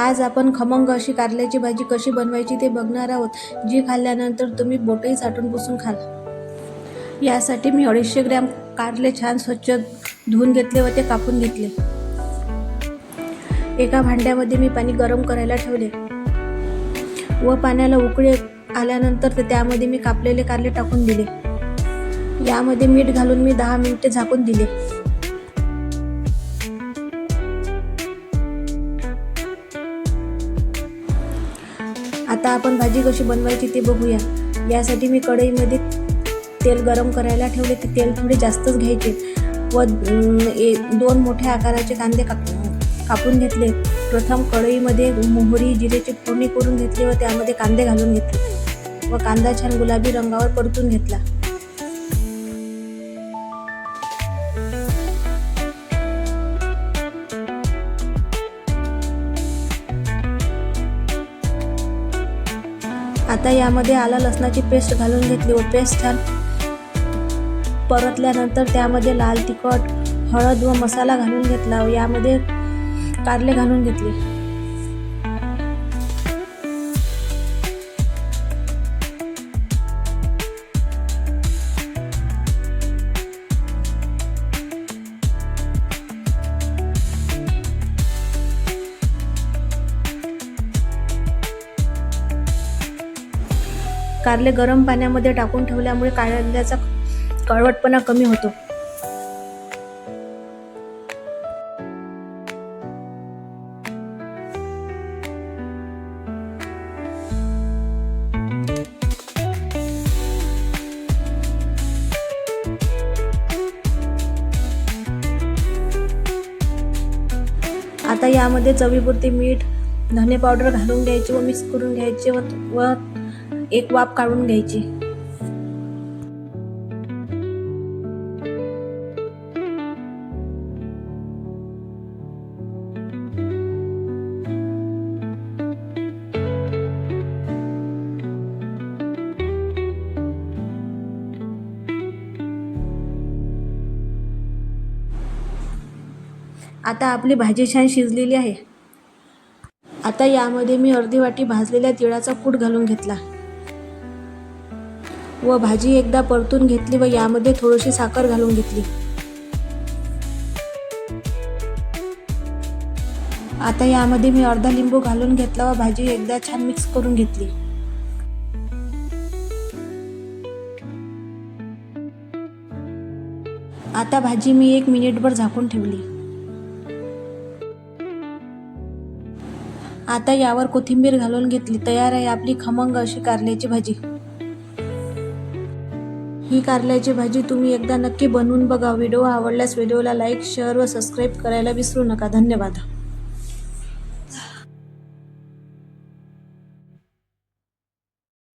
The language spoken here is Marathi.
आज आपण खमंग अशी कारल्याची भाजी कशी बनवायची ते बघणार आहोत. जी खाल्ल्यानंतर तुम्ही बोटही साठून पुसून खाल. यासाठी मी अडीचशे ग्रॅम कारले छान स्वच्छ धुवून घेतले व ते कापून घेतले. एका भांड्यामध्ये मी पाणी गरम करायला ठेवले. व पाण्याला उकळे आल्यानंतर ते त्यामध्ये मी कापलेले कारले टाकून दिले. यामध्ये मीठ घालून मी दहा मिनिटे झाकून दिले. आता आपण भाजी कशी बनवायची ते बघूया. यासाठी मी कढईमध्ये तेल गरम करायला ठेवले. ते तेल थोडे जास्तच घ्यायचे. व ए- दोन मोठ्या आकाराचे कांदे काप कापून घेतले. प्रथम कढईमध्ये मोहरी जिरेची फोडणी करून घेतली व त्यामध्ये कांदे घालून घेतले. व कांदा छान गुलाबी रंगावर परतून घेतला. आता यामध्ये आला लसणाची पेस्ट घालून घेतली व पेस्ट छान परतल्यानंतर त्यामध्ये लाल तिखट हळद व मसाला घालून घेतला व यामध्ये कारले घालून घेतले. कारले गरम पाण्यामध्ये टाकून ठेवल्यामुळे कारल्याचा कळवटपणा कमी होतो. आता यामध्ये चवीपुरती मीठ धने पावडर घालून घ्यायचे व मिक्स करून घ्यायचे व व एक वाफ काढून घ्यायची. आता आपली भाजी छान शिजलेली आहे. आता यामध्ये मी अर्धी वाटी भाजलेल्या तिळाचा कूट घालून घेतला. व भाजी एकदा परतून घेतली व यामध्ये थोडीशी साखर घालून घेतली. आता यामध्ये मी अर्धा लिंबू घालून घेतला व भाजी एकदा छान मिक्स करून घेतली. आता भाजी मी एक मिनिटभर झाकून ठेवली. आता यावर कोथिंबीर घालून घेतली. तयार आहे आपली खमंग अशी कारल्याची भाजी. ही कारल्याची भाजी तुम्ही एकदा नक्की बनवून बघा. व्हिडिओ आवडल्यास व्हिडिओला लाईक शेअर व सबस्क्राईब करायला विसरू नका. धन्यवाद.